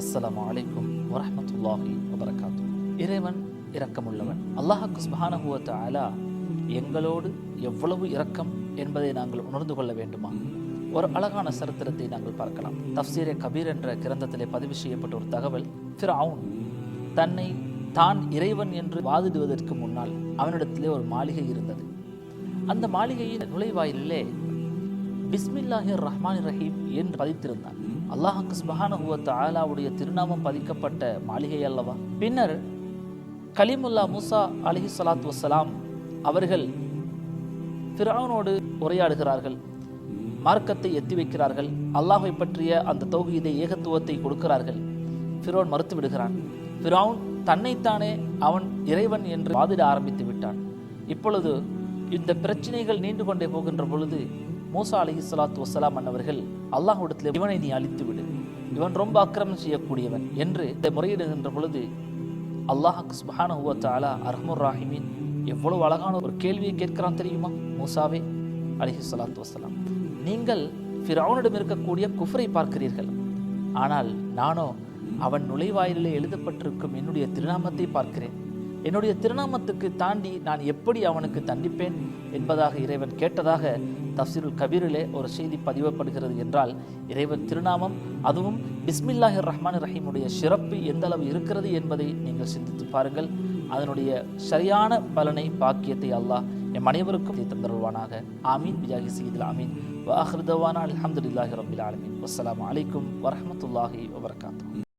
அஸ்லாம் வலைக்கும் வரமத்துல்லாஹி வபரகாத்து. இறைவன் இரக்கமுள்ளவன். அல்லாஹாக்கு சுபானஹுவத்த அலா எங்களோடு எவ்வளவு இரக்கம் என்பதை நாங்கள் உணர்ந்து கொள்ள வேண்டுமா? ஒரு அழகான சரித்திரத்தை நாங்கள் பார்க்கலாம். தப்சீரே கபீர் என்ற கிரந்தத்திலே பதிவு செய்யப்பட்ட ஒரு தகவல் திரு அவுன் தன்னை தான் இறைவன் என்று வாதிடுவதற்கு முன்னால் அவனிடத்திலே ஒரு மாளிகை இருந்தது. அந்த மாளிகையின் நுழைவாயிலே பிஸ்மில்லாஹிர் ரஹ்மான் ரஹீம் என்று பதித்திருந்தான். அல்லாஹுக்கு சுபஹானஹுவத்த ஆலாவுடைய திருநாமம் பதிக்கப்பட்ட மாளிகை அல்லவா? பின்னர் கலிமுல்லா மூசா அலிஹி சலாத் வசலாம் அவர்கள் ஃபிரௌனோடு உரையாடுகிறார்கள். மார்க்கத்தை எத்தி வைக்கிறார்கள். அல்லாஹை பற்றிய அந்த தௌஹீதை ஏகத்துவத்தை கொடுக்கிறார்கள். ஃபிரோன் மறுத்து விடுகிறான். ஃபிரௌன் தன்னைத்தானே அவன் இறைவன் என்று வாதிட ஆரம்பித்து விட்டான். இப்பொழுது இந்த பிரச்சனைகள் நீண்டு கொண்டே போகின்ற பொழுது மூசா அலி சலாத்து வசலாம் அன்னவர்கள் அல்லாஹுடத்தில் இவனை நீ அழித்து விடு இவன் ரொம்ப அக்கிரமம் செய்யக்கூடியவன் என்று இதை முறையிடுகின்ற பொழுது அல்லாஹாக்கு சுபஹான ஹுவத்தாலா அர்ஹமுர் ராஹிமின் எவ்வளவு அழகான ஒரு கேள்வியை கேட்கிறான் தெரியுமா மூசாவே அலிஹி சலாத்து வசலாம் நீங்கள் ஃபிரௌனிடம் இருக்கக்கூடிய குஃப்ரை பார்க்கிறீர்கள். ஆனால் நானோ அவன் நுழைவாயிலே எழுதப்பட்டிருக்கும் என்னுடைய திருநாமத்தை பார்க்கிறேன். என்னுடைய திருநாமத்துக்கு தாண்டி நான் எப்படி அவனுக்கு தண்டிப்பேன் என்பதாக இறைவன் கேட்டதாக தஃசீருல் கபீரிலே ஒரு செய்தி பதிவப்படுகிறது என்றால் இறைவன் திருநாமம் அதுவும் பிஸ்மில்லாஹிர் ரஹ்மான் ரஹீமுடைய சிறப்பு எந்த அளவு இருக்கிறது என்பதை நீங்கள் சிந்தித்து பாருங்கள். அதனுடைய சரியான பலனை பாக்கியத்தை அல்லாஹ் எம் அனைவருக்கும் தந்தருவானாக ஆமீன். பிஜாஹி சீதில் ஆமீன். வாஹ்ருதவானா அலமதுல்லாஹி ரபில் ஆலமின். வஸ்ஸலாமு அலைக்கும் வரமத்துல்லாஹி வபரகாத்துஹு.